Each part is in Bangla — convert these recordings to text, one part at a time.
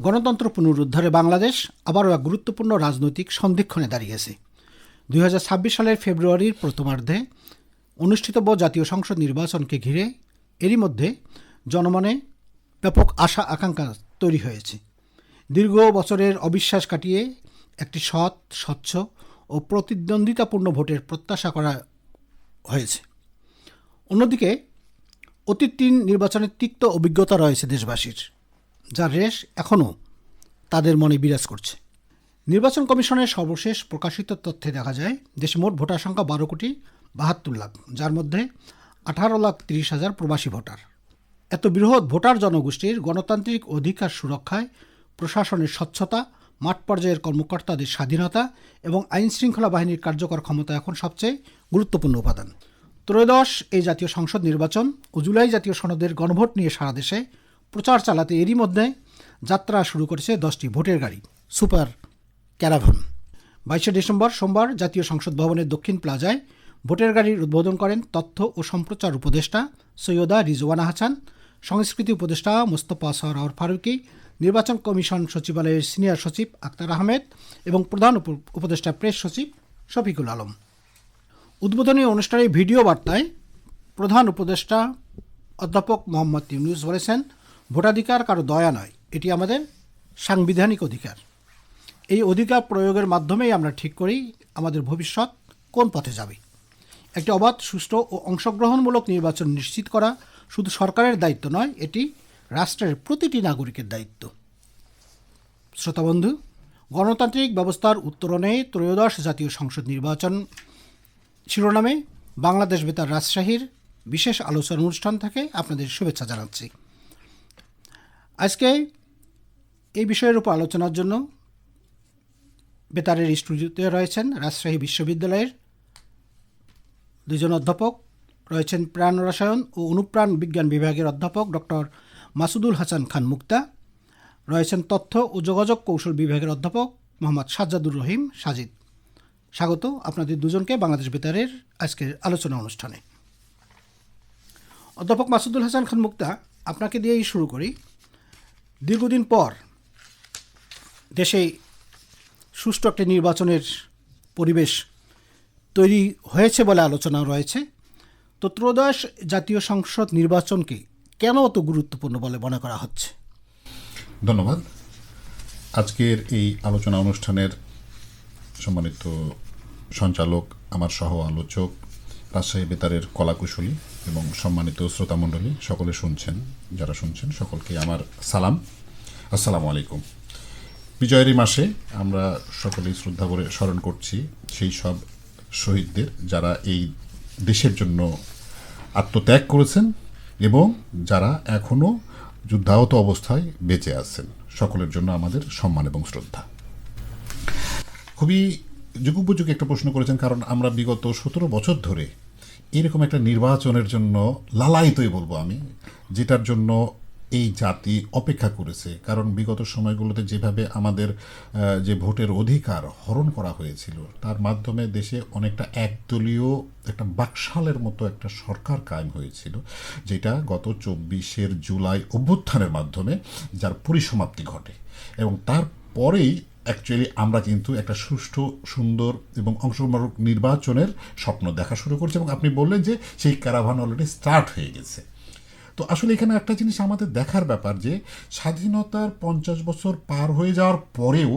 গণতন্ত্র পুনরুদ্ধারে বাংলাদেশ আবারও এক গুরুত্বপূর্ণ রাজনৈতিক সন্ধিক্ষণে দাঁড়িয়েছে। দুই হাজার ছাব্বিশ সালের ফেব্রুয়ারির প্রথমার্ধে অনুষ্ঠিতব্য জাতীয় সংসদ নির্বাচনকে ঘিরে এরই মধ্যে জনমনে ব্যাপক আশা আকাঙ্ক্ষা তৈরি হয়েছে। দীর্ঘ বছরের অবিশ্বাস কাটিয়ে একটি সৎ, স্বচ্ছ ও প্রতিদ্বন্দ্বিতাপূর্ণ ভোটের প্রত্যাশা করা হয়েছে। অন্যদিকে অতীত তিন নির্বাচনের তিক্ত অভিজ্ঞতা রয়েছে দেশবাসীর। যার রেশ এখনও তাদের মনে বিরাজ করছে। নির্বাচন কমিশনের সর্বশেষ প্রকাশিত তথ্যে দেখা যায়, দেশে মোট ভোটার সংখ্যা বারো কোটি বাহাত্তর লাখ, যার মধ্যে আঠারো লাখ তিরিশ হাজার প্রবাসী ভোটার। এত বৃহৎ ভোটার জনগোষ্ঠীর গণতান্ত্রিক অধিকার সুরক্ষায়, প্রশাসনের স্বচ্ছতা, মাঠ পর্যায়ের কর্মকর্তাদের স্বাধীনতা এবং আইন শৃঙ্খলা বাহিনীর কার্যকর ক্ষমতা এখন সবচেয়ে গুরুত্বপূর্ণ উপাদান। ত্রয়োদশ এই জাতীয় সংসদ নির্বাচন ও জুলাই জাতীয় সনদের গণভোট নিয়ে সারা দেশে প্রচার চালাতে এরই মধ্যে যাত্রা শুরু করেছে দশটি ভোটের গাড়ি। Super caravan. বাইশে ডিসেম্বর সোমবার জাতীয় সংসদ ভবনের দক্ষিণ প্লাজায় ভোটের গাড়ির উদ্বোধন করেন তথ্য ও সম্প্রচার উপদেষ্টা সৈয়দা রিজওয়ানা হাসান, সংস্কৃতি উপদেষ্টা মোস্তফা সরাওয়ার ফারুকি, নির্বাচন কমিশন সচিবালয়ের সিনিয়র সচিব আক্তার আহমেদ এবং প্রধান উপ- উপদেষ্টা প্রেস সচিব শফিকুল আলম। উদ্বোধনী অনুষ্ঠানে ভিডিও বার্তায় প্রধান উপদেষ্টা অধ্যাপক মোহাম্মদ ইউনুস বলেছেন ভোটাধিকার কারও দয়া নয়, এটি আমাদের সাংবিধানিক অধিকার। এই অধিকার প্রয়োগের মাধ্যমেই আমরা ঠিক করি আমাদের ভবিষ্যৎ কোন পথে যাবে। একটি অবাধ, সুষ্ঠু ও অংশগ্রহণমূলক নির্বাচন নিশ্চিত করা শুধু সরকারের দায়িত্ব নয়, এটি রাষ্ট্রের প্রতিটি নাগরিকের দায়িত্ব। শ্রোতাবন্ধু গণতান্ত্রিক ব্যবস্থার উত্তরণে ত্রয়োদশ জাতীয় সংসদ নির্বাচন শিরোনামে বাংলাদেশ বেতার রাজশাহীর বিশেষ আলোচনা অনুষ্ঠান থেকে। আপনাদের শুভেচ্ছা জানাচ্ছি। আজকে এই বিষয়ের উপর আলোচনার জন্য বেতারের স্টুডিওতে রয়েছেন রাজশাহী বিশ্ববিদ্যালয়ের দুজন অধ্যাপক, রয়েছেন প্রাণ রসায়ন ও অনুপ্রাণ বিজ্ঞান বিভাগের অধ্যাপক ডক্টর মাসুদুল হাসান খান মুক্তা, রয়েছেন তথ্য ও যোগাযোগ কৌশল বিভাগের অধ্যাপক মোহাম্মদ সাজ্জাদুর রহিম সাজিদ। স্বাগত আপনাদের দুজনকে বাংলাদেশ বেতারের আজকের আলোচনা অনুষ্ঠানে। অধ্যাপক মাসুদুল হাসান খান মুক্তা, আপনাকে দিয়েই শুরু করি। দীর্ঘদিন পর দেশে সুষ্ঠু একটা নির্বাচনের পরিবেশ তৈরি হয়েছে বলে আলোচনা রয়েছে। তো ত্রয়োদশ জাতীয় সংসদ নির্বাচনকে কেন অত গুরুত্বপূর্ণ বলে মনে করা হচ্ছে? ধন্যবাদ। আজকের এই আলোচনা অনুষ্ঠানের সম্মানিত সঞ্চালক, আমার সহ আলোচক রাজশাহী বেতারের কলাকুশলী এবং সম্মানিত শ্রোতামণ্ডলী, সকলে শুনছেন, যারা শুনছেন, সকলকে আমার সালাম। আসসালামু আলাইকুম। বিজয়ের মাসে আমরা সকলেই শ্রদ্ধা করে স্মরণ করছি সেই সব শহীদদের যারা এই দেশের জন্য আত্মত্যাগ করেছেন এবং যারা এখনও যুদ্ধাহত অবস্থায় বেঁচে আছেন। সকলের জন্য আমাদের সম্মান এবং শ্রদ্ধা। খুবই যুগোপযোগী একটা প্রশ্ন করেছেন, কারণ আমরা বিগত সতেরো বছর ধরে এরকম একটা নির্বাচনের জন্য লালায়িতই বলব আমি, যেটার জন্য এই জাতি অপেক্ষা করেছে। কারণ বিগত সময়গুলোতে যেভাবে আমাদের যে ভোটের অধিকার হরণ করা হয়েছিল, তার মাধ্যমে দেশে অনেকটা একদলীয় একটা বাকশালের মতো একটা সরকার কায়েম হয়েছিল, যেটা গত চব্বিশের জুলাই অভ্যুত্থানের মাধ্যমে যার পরিসমাপ্তি ঘটে। এবং তারপরেই অ্যাকচুয়ালি আমরা কিন্তু একটা সুষ্ঠু, সুন্দর এবং অংশগ্রহণ নির্বাচনের স্বপ্ন দেখা শুরু করছি এবং আপনি বললেন যে সেই ক্যারাভান অলরেডি স্টার্ট হয়ে গেছে। তো আসলে এখানে একটা জিনিস আমাদের দেখার ব্যাপার যে স্বাধীনতার পঞ্চাশ বছর পার হয়ে যাওয়ার পরেও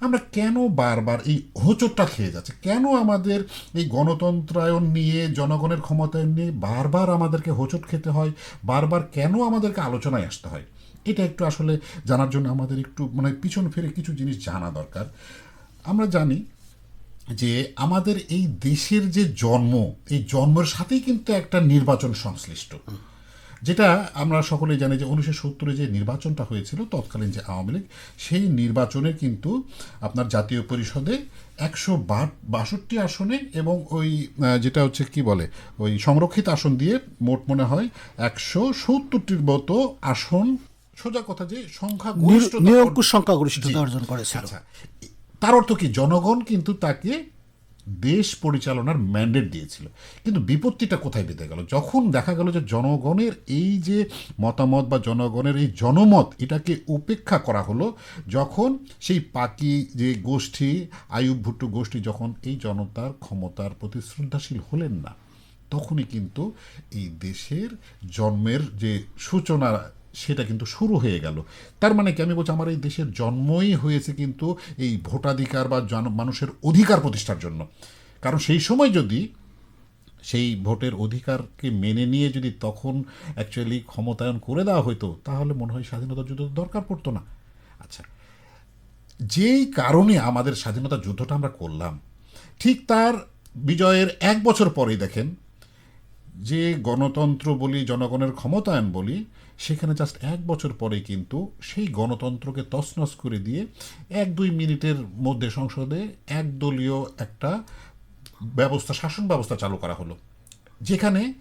আমরা কেন বারবার এই হোঁচটটা খেয়ে যাচ্ছে? কেন আমাদের এই গণতন্ত্রায়ন নিয়ে, জনগণের ক্ষমতায়ন নিয়ে বারবার আমাদেরকে হোঁচট খেতে হয়? বারবার কেন আমাদেরকে আলোচনায় আসতে হয়? এটা একটু আসলে জানার জন্য আমাদের একটু মানে পিছন ফিরে কিছু জিনিস জানা দরকার। আমরা জানি যে আমাদের এই দেশের যে জন্ম, এই জন্মের সাথেই কিন্তু একটা নির্বাচন সংশ্লিষ্ট। যেটা আমরা সকলেই জানি যে উনিশশো সত্তরে যে নির্বাচনটা হয়েছিল, তৎকালীন যে আওয়ামী লীগ, সেই নির্বাচনে কিন্তু আপনার জাতীয় পরিষদে একশো বাষট্টি আসনে এবং ওই যেটা হচ্ছে কি বলে, ওই সংরক্ষিত আসন দিয়ে মোট মনে হয় একশো সত্তরটির মতো আসন সোজা কথা যে সংখ্যা নিরঙ্কুশ সংখ্যাগরিষ্ঠতা অর্জন করেছিল। আচ্ছা। তার অর্থ কি? জনগণ কিন্তু তাকে দেশ পরিচালনার ম্যান্ডেট দিয়েছিল। কিন্তু বিপত্তিটা কোথায় বেঁধে গেল? যখন দেখা গেল যে জনগণের এই যে মতামত বা জনগণের এই জনমত এটাকে উপেক্ষা করা হলো যখন সেই পাকি যে গোষ্ঠী আয়ুব ভুট্টো গোষ্ঠী যখন এই জনতার ক্ষমতার প্রতি শ্রদ্ধাশীল হলেন না তখনই কিন্তু এই দেশের জন্মের যে সূচনা সেটা কিন্তু শুরু হয়ে গেল। তার মানে কি? আমি বলছি, আমার এই দেশের জন্মই হয়েছে কিন্তু এই ভোটাধিকার বা মানুষের অধিকার প্রতিষ্ঠার জন্য। কারণ সেই সময় যদি সেই ভোটের অধিকারকে মেনে নিয়ে যদি তখন অ্যাকচুয়ালি ক্ষমতায়ন করে দেওয়া হতো তাহলে মনে হয় স্বাধীনতা যুদ্ধ দরকার পড়তো না। আচ্ছা যেই কারণে আমাদের স্বাধীনতা যুদ্ধটা আমরা করলাম, ঠিক তার বিজয়ের এক বছর পরেই দেখেন যে গণতন্ত্র বলি, জনগণের ক্ষমতায়ন বলি সেখানে জাস্ট এক বছর পরে কিন্তু সেই গণতন্ত্রকে তছনছ করে দিয়ে এক দুই মিনিটের মধ্যে সংসদে একদলীয় একটা ব্যবস্থা শাসন ব্যবস্থা চালু করা হলো যেখানে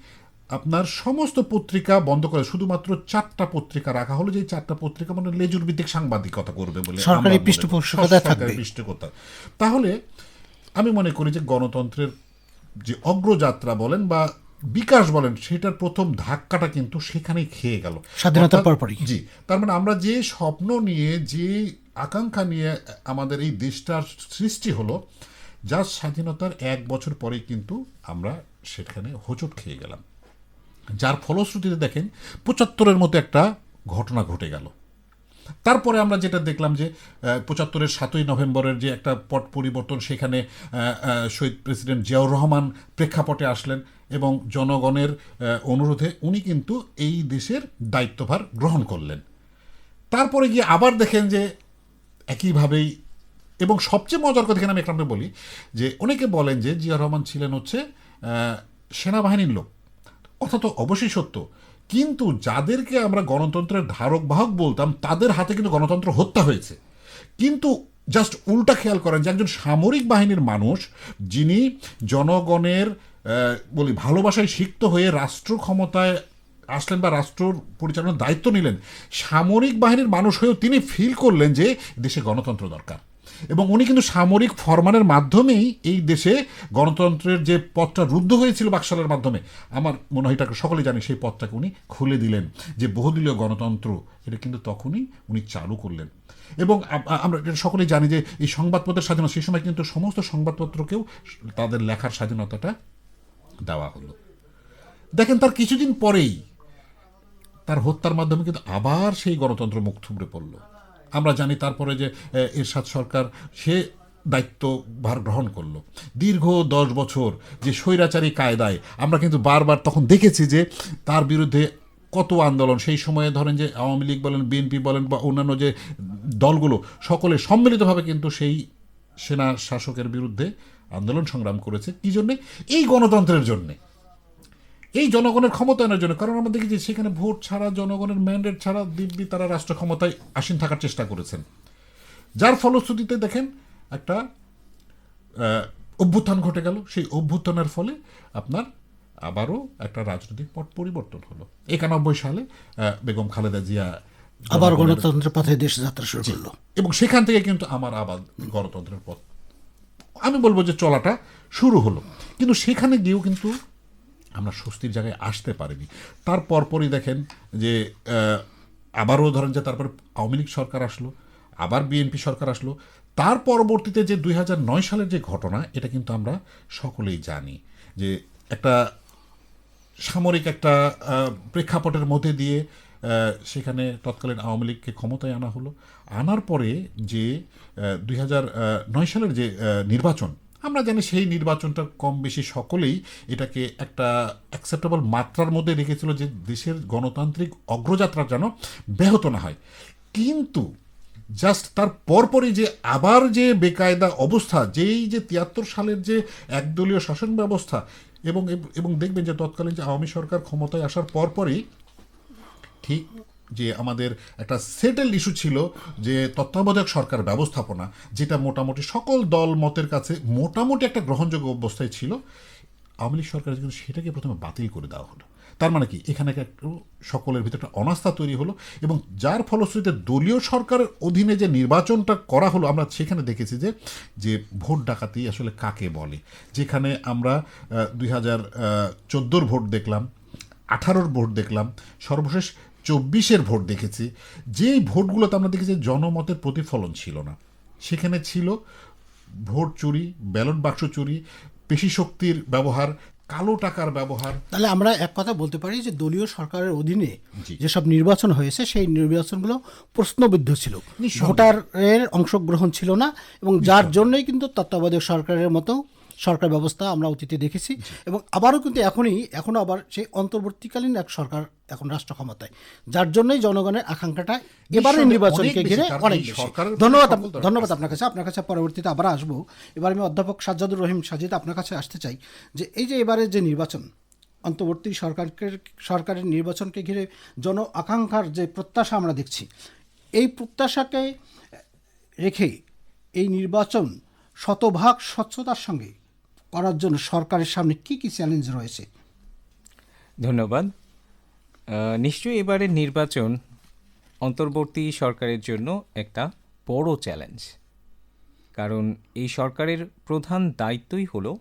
আপনার সমস্ত পত্রিকা বন্ধ করে শুধুমাত্র চারটা পত্রিকা রাখা হলো যে চারটা পত্রিকা মানে লেজুর ভিত্তিক সাংবাদিকতা করবে বলে সরকারি থাকবে। পৃষ্ঠপোষকতা তাহলে আমি মনে করি যে গণতন্ত্রের যে অগ্রযাত্রা বলেন বা বিকাশ বলেন সেটার প্রথম ধাক্কাটা কিন্তু সেখানেই খেয়ে গেল। স্বাধীনতার পরপরই। জি তার মানে আমরা যে স্বপ্ন নিয়ে যে আকাঙ্ক্ষা নিয়ে আমাদের এই দেশটার সৃষ্টি হলো যার স্বাধীনতার এক বছর পরেই কিন্তু আমরা সেখানে হোঁচট খেয়ে গেলাম। যার ফলশ্রুতিতে দেখেন পঁচাত্তরের মতো একটা ঘটনা ঘটে গেল। তারপরে আমরা যেটা দেখলাম যে পঁচাত্তরের সাতই নভেম্বরের যে একটা পট পরিবর্তন সেখানে শহীদ প্রেসিডেন্ট জিয়াউর রহমান প্রেক্ষাপটে আসলেন। এবং জনগণের অনুরোধে উনি কিন্তু এই দেশের দায়িত্বভার গ্রহণ করলেন। তারপরে গিয়ে আবার দেখেন যে একইভাবেই, এবং সবচেয়ে মজার কথা এখানে আমি একটা বলি, যে অনেকে বলেন যে জিয়া রহমান ছিলেন হচ্ছে সেনাবাহিনীর লোক। তো অবশ্যই সত্য। কিন্তু যাদেরকে আমরা গণতন্ত্রের ধারক বাহক বলতাম, তাদের হাতে কিন্তু গণতন্ত্র হত্যা হয়েছে। কিন্তু জাস্ট উল্টা খেয়াল করেন যে একজন সামরিক বাহিনীর মানুষ, যিনি জনগণের বলি, ভালোবাসায় সিক্ত হয়ে রাষ্ট্র ক্ষমতায় আসলেন বা রাষ্ট্র পরিচালনার দায়িত্ব নিলেন, সামরিক বাহিনীর মানুষ হয়েও তিনি ফিল করলেন যে দেশে গণতন্ত্র দরকার। এবং উনি কিন্তু সামরিক ফরমানের মাধ্যমেই এই দেশে গণতন্ত্রের যে পথটা রুদ্ধ হয়েছিল বাকশালের মাধ্যমে, আমার মনে হয় এটাকে সকলে জানি, সেই পথটাকে উনি খুলে দিলেন যে বহুদলীয় গণতন্ত্র, এটা কিন্তু তখনই উনি চালু করলেন। এবং আমরা সকলেই জানি যে এই সংবাদপত্রের স্বাধীনতা, সেই সময় কিন্তু সমস্ত সংবাদপত্রকেও তাদের লেখার স্বাধীনতাটা দেওয়া হলো। দেখেন, তার কিছুদিন পরেই তার হত্যার মাধ্যমে কিন্তু আবার সেই গণতন্ত্র মুখ থুবড়ে পড়ল। আমরা জানি তারপরে যে এরশাদ সরকার সে দায়িত্বভার গ্রহণ করল। দীর্ঘ দশ বছর যে স্বৈরাচারী কায়দায় আমরা কিন্তু বারবার তখন দেখেছি যে, তার বিরুদ্ধে কত আন্দোলন, সেই সময়ে ধরেন যে আওয়ামী লীগ বলেন, বিএনপি বলেন বা অন্যান্য যে দলগুলো, সকলে সম্মিলিতভাবে কিন্তু সেই সেনা শাসকের বিরুদ্ধে আন্দোলন সংগ্রাম করেছে। কী জন্যে? এই গণতন্ত্রের জন্যে। এই জনগণের ক্ষমতায়নের জন্য। কারণ আমরা দেখি যে সেখানে ভোট ছাড়া জনগণের ম্যান্ডেট ছাড়া দিব্যি তারা রাষ্ট্র ক্ষমতায় আসীন থাকার চেষ্টা করেছেন। যার ফলশ্রুতিতে দেখেন একটা অভ্যুত্থান ঘটে গেল। সেই অভ্যুত্থানের ফলে আপনার আবারও একটা রাজনৈতিক পট পরিবর্তন হলো। একানব্বই সালে বেগম খালেদা জিয়া আবার গণতন্ত্রের পথে দেশ যাত্রা শুরু করল। এবং সেখান থেকে কিন্তু আমার আবার গণতন্ত্রের পথ আমি বলব যে চলাটা শুরু হলো। কিন্তু সেখানে গিয়েও কিন্তু আমরা স্বস্তির জায়গায় আসতে পারিনি। তার পরপরই দেখেন যে আবারও ধরেন যে তারপর আওয়ামী লীগ সরকার আসলো, আবার বিএনপি সরকার আসলো। তার পরবর্তীতে যে দুই হাজার নয় সালের যে ঘটনা, এটা কিন্তু আমরা সকলেই জানি যে একটা সামরিক একটা প্রেক্ষাপটের মধ্যে দিয়ে সেখানে তৎকালীন আওয়ামী লীগকে ক্ষমতায় আনা হলো। আনার পরে যে দুই সালের যে নির্বাচন, আমরা জানি সেই নির্বাচনটা কম বেশি সকলেই এটাকে একটা অ্যাকসেপ্টেবল মাত্রার মধ্যে রেখেছিল যে দেশের গণতান্ত্রিক অগ্রযাত্রা যেন ব্যাহত না হয়। কিন্তু জাস্ট তার পরপরই যে আবার যে বেকায়দা অবস্থা, যেই যে তিয়াত্তর সালের যে একদলীয় শাসন ব্যবস্থা এবং এবং দেখবেন যে তৎকালীন যে আওয়ামী সরকার ক্ষমতায় আসার পরপরই ঠিক যে আমাদের একটা সেটেল ইস্যু ছিল যে তত্ত্বাবধায়ক সরকার ব্যবস্থাপনা, যেটা মোটামুটি সকল দল মতের কাছে মোটামুটি একটা গ্রহণযোগ্য অবস্থায় ছিল, আওয়ামী লীগ সরকার কিন্তু সেটাকে প্রথমে বাতিল করে দেওয়া হলো। তার মানে কি? এখানে একটু সকলের ভিতরে একটা অনাস্থা তৈরি হলো এবং যার ফলশ্রুতিতে দলীয় সরকারের অধীনে যে নির্বাচনটা করা হলো, আমরা সেখানে দেখেছি যে যে ভোট ডাকাতি আসলে কাকে বলে? যেখানে আমরা দুই হাজার চোদ্দোর ভোট দেখলাম, আঠারোর ভোট দেখলাম, সর্বশেষ চব্বিশের ভোট দেখেছি। যেই ভোটগুলোতে আমরা দেখেছি জনমতের প্রতিফলন ছিল না। সেখানে ছিল ভোট চুরি ব্যালট বাক্স চুরি পেশি শক্তির ব্যবহার কালো টাকার ব্যবহার। তাহলে আমরা এক কথা বলতে পারি যে দলীয় সরকারের অধীনে। যেসব নির্বাচন হয়েছে সেই নির্বাচনগুলো প্রশ্নবিদ্ধ ছিল। ভোটারের অংশগ্রহণ ছিল না এবং যার জন্যই কিন্তু তত্ত্বাবধায়ক সরকারের মতো সরকার ব্যবস্থা আমরা অতীতে দেখেছি এবং আবারও কিন্তু এখনই এখনও আবার সেই অন্তর্বর্তীকালীন এক সরকার এখন রাষ্ট্র ক্ষমতায় যার জন্যই জনগণের আকাঙ্ক্ষাটা এবারের নির্বাচনকে ঘিরে অনেক ধন্যবাদ ধন্যবাদ আপনার কাছে আপনার কাছে পরবর্তীতে আবার আসব। এবার আমি অধ্যাপক সাজ্জাদুর রহিম সাজিদ আপনার কাছে আসতে চাই যে এই যে এবারের যে নির্বাচন অন্তর্বর্তী সরকারকে সরকারের নির্বাচনকে ঘিরে জন আকাঙ্ক্ষার যে প্রত্যাশা আমরা দেখছি এই প্রত্যাশাকে রেখে এই নির্বাচন শতভাগ স্বচ্ছতার সঙ্গে করার জন্য সরকারের সামনে কি কি চ্যালেঞ্জ রয়েছে? ধন্যবাদ। নিশ্চয়ই এবারের নির্বাচন অন্তর্বর্তী সরকারের জন্য একটা বড় চ্যালেঞ্জ কারণ এই সরকারের প্রধান দায়িত্বই হলো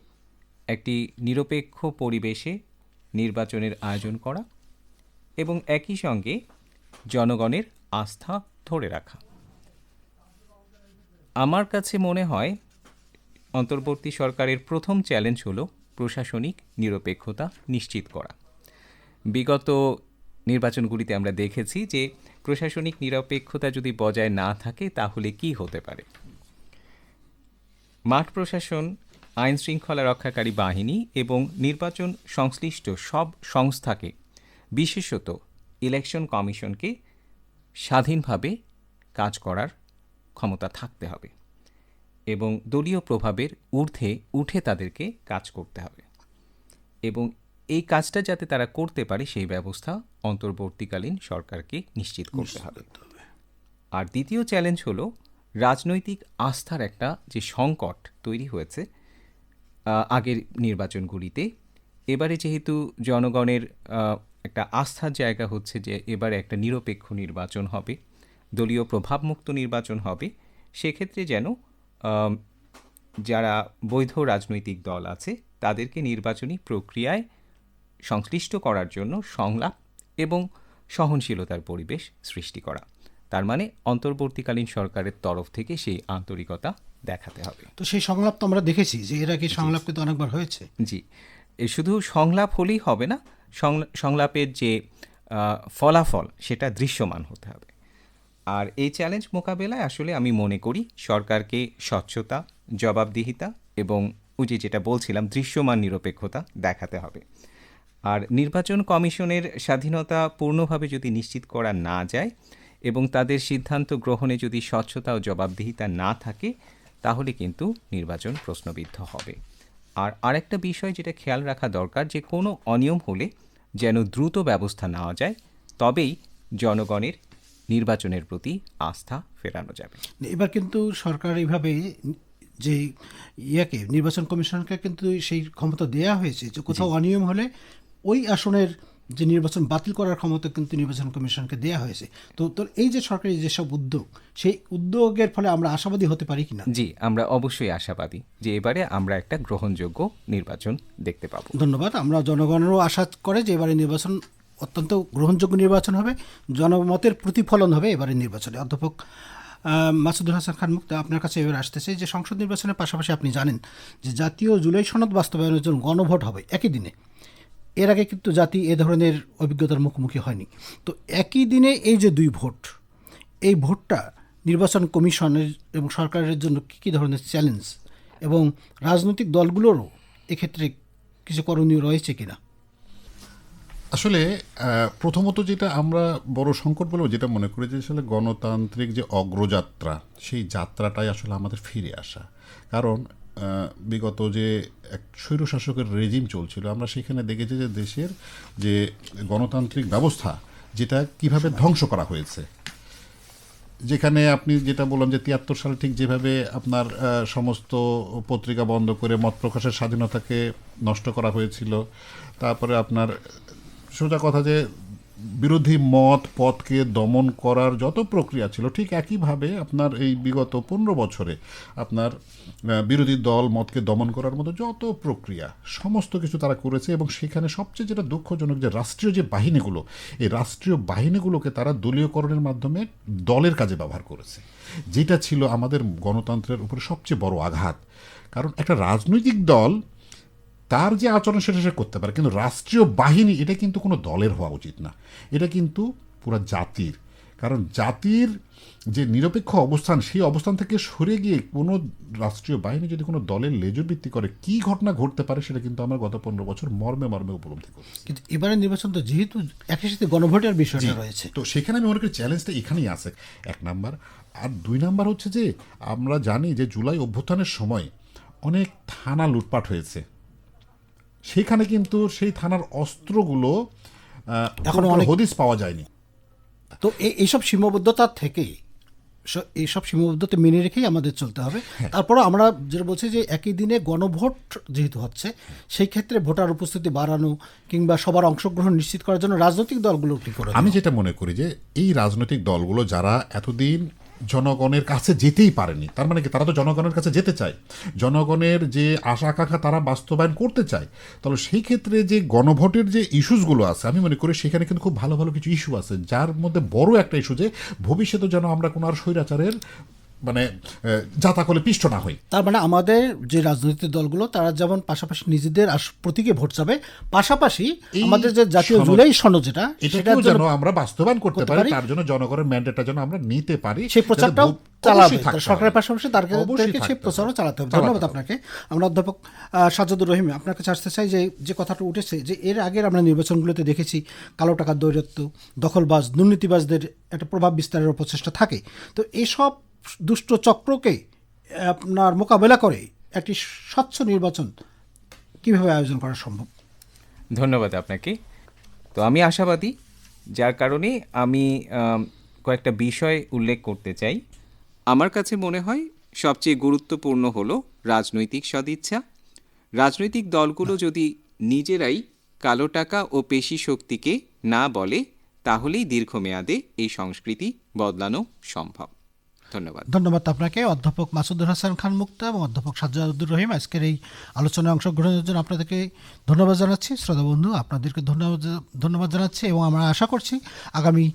একটি নিরপেক্ষ পরিবেশে নির্বাচনের আয়োজন করা এবং একই সঙ্গে জনগণের আস্থা ধরে রাখা। আমার কাছে মনে হয় অন্তর্বর্তী সরকারের প্রথম চ্যালেঞ্জ হলো প্রশাসনিক নিরপেক্ষতা নিশ্চিত করা। বিগত নির্বাচনগুলিতে আমরা দেখেছি যে প্রশাসনিক নিরপেক্ষতা যদি বজায় না থাকে, তাহলে কি হতে পারে? মাঠ প্রশাসন, আইন শৃঙ্খলা রক্ষাকারী বাহিনী এবং নির্বাচন সংশ্লিষ্ট সব সংস্থাকে, বিশেষত ইলেকশন কমিশনকে স্বাধীনভাবে কাজ করার ক্ষমতা থাকতে হবে। এবং দলীয় প্রভাবের ঊর্ধ্বে উঠে তাদেরকে কাজ করতে হবে। এবং এই কাজটা যাতে তারা করতে পারে সেই ব্যবস্থা অন্তর্বর্তীকালীন সরকারকে নিশ্চিত করতে হবে। আর দ্বিতীয় চ্যালেঞ্জ হলো রাজনৈতিক আস্থার একটা যে সংকট তৈরি হয়েছে আগের নির্বাচনগুলিতে এবারে যেহেতু জনগণের একটা আস্থার জায়গা হচ্ছে যে এবারে একটা নিরপেক্ষ নির্বাচন হবে দলীয় প্রভাবমুক্ত নির্বাচন হবে সেক্ষেত্রে যেন যারা বৈধ রাজনৈতিক দল আছে তাদেরকে নির্বাচনী প্রক্রিয়ায় সংশ্লিষ্ট করার জন্য সংলাপ এবং সহনশীলতার পরিবেশ সৃষ্টি করা। তার মানে অন্তর্বর্তীকালীন সরকারের তরফ থেকে সেই আন্তরিকতা দেখাতে হবে। তো সেই সংলাপ তো আমরা দেখেছি যে এর আগে সংলাপ কিন্তু অনেকবার হয়েছে। জি। শুধু সংলাপ হলেই হবে না সংলাপের যে ফলাফল সেটা দৃশ্যমান হতে হবে। আর এই চ্যালেঞ্জ মোকাবেলায় আসলে আমি মনে করি সরকারকে স্বচ্ছতা, জবাবদিহিতা এবং ওই যে যেটা বলছিলাম, দৃশ্যমান নিরপেক্ষতা দেখাতে হবে। আর নির্বাচন কমিশনের স্বাধীনতা পূর্ণভাবে যদি নিশ্চিত করা না যায় এবং তাদের সিদ্ধান্ত গ্রহণে যদি স্বচ্ছতা ও জবাবদিহিতা না থাকে, তাহলে কিন্তু নির্বাচন প্রশ্নবিদ্ধ হবে। আর আরেকটা বিষয় যেটা খেয়াল রাখা দরকার, যে কোনো অনিয়ম হলে যেন দ্রুত ব্যবস্থা নেওয়া যায়, তবেই জনগণের নির্বাচনের প্রতি আস্থা ফেরানো যাবে। এবার কিন্তু সরকার এইভাবে যে ইয়াকে নির্বাচন কমিশনকে কিন্তু সেই ক্ষমতা দেয়া হয়েছে যে কোথাও অনিয়ম হলে ওই আসনের যে নির্বাচন বাতিল করার ক্ষমতা কিন্তু নির্বাচন কমিশনকে দেয়া হয়েছে। তো তোর এই যে সরকারি যেসব উদ্যোগ সেই উদ্যোগের ফলে আমরা আশাবাদী হতে পারি কিনা? জি আমরা অবশ্যই আশাবাদী যে এবারে আমরা একটা গ্রহণযোগ্য নির্বাচন দেখতে পাবো। ধন্যবাদ। আমরা জনগণেরও আশা করে যে এবারে নির্বাচন অত্যন্ত গ্রহণযোগ্য নির্বাচন হবে, জনমতের প্রতিফলন হবে এবারে নির্বাচনে। অধ্যাপক মাসুদুল হাসান খান মুক্তা আপনার কাছে এবার আসতেছে যে সংসদ নির্বাচনের পাশাপাশি আপনি জানেন যে জাতীয় জুলাই সনদ বাস্তবায়নের জন্য গণভোট হবে একই দিনে। এর আগে কিন্তু জাতি এ ধরনের অভিজ্ঞতার মুখোমুখি হয়নি। তো একই দিনে এই যে দুই ভোট, এই ভোটটা নির্বাচন কমিশনের এবং সরকারের জন্য কী কী ধরনের চ্যালেঞ্জ এবং রাজনৈতিক দলগুলোরও এক্ষেত্রে কিছু করণীয় রয়েছে কিনা? আসলে প্রথমত যেটা আমরা বড় সংকট বলব যেটা মনে করি যে আসলে গণতান্ত্রিক যে অগ্রযাত্রা, সেই যাত্রাটাই আসলে আমাদের ফিরে আসা। কারণ বিগত যে এক স্বৈরশাসকের রেজিম চলছিল, আমরা সেখানে দেখেছি যে দেশের যে গণতান্ত্রিক ব্যবস্থা, যেটা কীভাবে ধ্বংস করা হয়েছে। যেখানে আপনি যেটা বললাম যে তিয়াত্তর সালে ঠিক যেভাবে আপনার সমস্ত পত্রিকা বন্ধ করে মত প্রকাশের স্বাধীনতাকে নষ্ট করা হয়েছিল, তারপরে আপনার সোজা কথা যে, বিরোধী মত পথকে দমন করার যত প্রক্রিয়া ছিল, ঠিক একইভাবে আপনার এই বিগত পনেরো বছরে আপনার বিরোধী দল মতকে দমন করার মতো যত প্রক্রিয়া, সমস্ত কিছু তারা করেছে এবং সেখানে সবচেয়ে যেটা দুঃখজনক যে রাষ্ট্রীয় যে বাহিনীগুলো, এই রাষ্ট্রীয় বাহিনীগুলোকে তারা দলীয়করণের মাধ্যমে দলের কাজে ব্যবহার করেছে। যেটা ছিল আমাদের গণতন্ত্রের উপরে সবচেয়ে বড় আঘাত। কারণ একটা রাজনৈতিক দল তার যে আচরণ সেটা সে করতে পারে। কিন্তু রাষ্ট্রীয় বাহিনী এটা কিন্তু কোনো দলের হওয়া উচিত না। এটা কিন্তু পুরো জাতির। কারণ জাতির যে নিরপেক্ষ অবস্থান সেই অবস্থান থেকে সরে গিয়ে কোনো রাষ্ট্রীয় বাহিনী যদি কোনো দলের লেজুর ভিত্তি করে কি ঘটনা ঘটতে পারে সেটা কিন্তু আমরা গত পনেরো বছর মর্মে মর্মে উপলব্ধি করি কিন্তু এবারের নির্বাচন তো যেহেতু একই সাথে গণভোটের বিষয়টা রয়েছে। তো সেখানে আমি মনে করি চ্যালেঞ্জটা এখানেই আছে। এক নাম্বার। আর দুই নাম্বার হচ্ছে যে আমরা জানি যে জুলাই অভ্যুত্থানের সময় অনেক থানা লুটপাট হয়েছে। সেখানে কিন্তু সেই থানার অস্ত্রগুলো এখনও অনেক- হদিস পাওয়া যায়নি। তো এই- এইসব সীমাবদ্ধতা থেকে এইসব সীমাবদ্ধতা মেনে রেখেই আমাদের চলতে হবে। তারপরে আমরা যেটা বলছি যে একই দিনে গণভোট যেহেতু হচ্ছে সেই ক্ষেত্রে ভোটার উপস্থিতি বাড়ানো কিংবা সবার অংশগ্রহণ নিশ্চিত করার জন্য রাজনৈতিক দলগুলো কি করে আমি যেটা মনে করি যে এই রাজনৈতিক দলগুলো যারা এতদিন জনগণের কাছে যেতেই পারেনি। তার মানে কি? তারা তো জনগণের কাছে যেতে চায়। জনগণের যে আশা আকাঙ্ক্ষা তারা বাস্তবায়ন করতে চায়। তাহলে সেই ক্ষেত্রে যে গণভোটের যে ইস্যুসগুলো আছে, আমি মনে করি সেখানে কিন্তু খুব ভালো ভালো কিছু ইস্যু আছে, যার মধ্যে বড় একটা ইস্যু যে ভবিষ্যতে যেন আমরা কোনো আর স্বৈরাচারের মানে আহ, যাতাকলে পিষ্ট না হই। তার মানে আমাদের যে রাজনৈতিক দলগুলো তারা যেমন পাশাপাশি নিজেদের প্রতীকে ভোট চাবে পাশাপাশি আমাদের যে জাতীয় জুলাই সনদ যেটা এটাকেও যেন আমরা বাস্তবায়ন করতে পারি। তার জন্য জনগণের ম্যান্ডেটটা যেন আমরা নিতে পারি সেই যাতে প্রচারটাও চালাবে। সরকারের পাশাপাশি অবশ্যই সেই প্রচারও চালাতে হবে। ধন্যবাদ আপনাকে। আমরা অধ্যাপক আহ, সাজ্জাদুর রহিম আপনার কাছে আসতে চাই যে যে কথাটা উঠেছে যে এর আগের আমরা নির্বাচনগুলোতে দেখেছি কালো টাকার দৈরত্ব দখলবাজ দুর্নীতিবাজদের একটা প্রভাব বিস্তারের প্রচেষ্টা থাকে। তো এইসব দুষ্ট চক্রকে, আপনার মোকাবেলা করে একটি স্বচ্ছ নির্বাচন কীভাবে আয়োজন করা সম্ভব? ধন্যবাদ আপনাকে। তো আমি আশাবাদী, যার কারণে আমি কয়েকটা বিষয় উল্লেখ করতে চাই। আমার কাছে মনে হয় সবচেয়ে গুরুত্বপূর্ণ হলো রাজনৈতিক সদিচ্ছা। রাজনৈতিক দলগুলো যদি নিজেরাই কালো টাকা ও পেশি শক্তিকে না বলে, তাহলেই দীর্ঘমেয়াদে এই সংস্কৃতি বদলানো সম্ভব। ধন্যবাদ। ধন্যবাদ আপনাকে। অধ্যাপক মাসুদুর হাসান খান মুক্তা এবং অধ্যাপক সাজ্জাদুর রহিম আজকের এই আলোচনায় অংশগ্রহণের জন্য আপনাদেরকে ধন্যবাদ জানাচ্ছি। শ্রোতা বন্ধু, আপনাদেরকে ধন্যবাদ ধন্যবাদ জানাচ্ছি এবং আমরা আশা করছি আগামী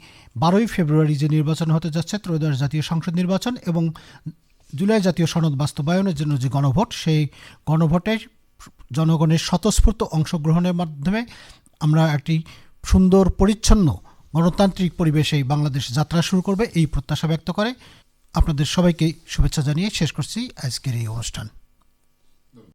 বারোই ফেব্রুয়ারি যে নির্বাচন হতে যাচ্ছে, ত্রয়োদশ জাতীয় সংসদ নির্বাচন এবং জুলাই জাতীয় সনদ বাস্তবায়নের জন্য যে গণভোট, সেই গণভোটের জনগণের স্বতঃস্ফূর্ত অংশগ্রহণের মাধ্যমে আমরা একটি সুন্দর, পরিচ্ছন্ন, গণতান্ত্রিক পরিবেশে বাংলাদেশ যাত্রা শুরু করবে, এই প্রত্যাশা ব্যক্ত করে আপনাদের সবাইকে শুভেচ্ছা জানিয়ে শেষ করছি আজকের এই অনুষ্ঠান।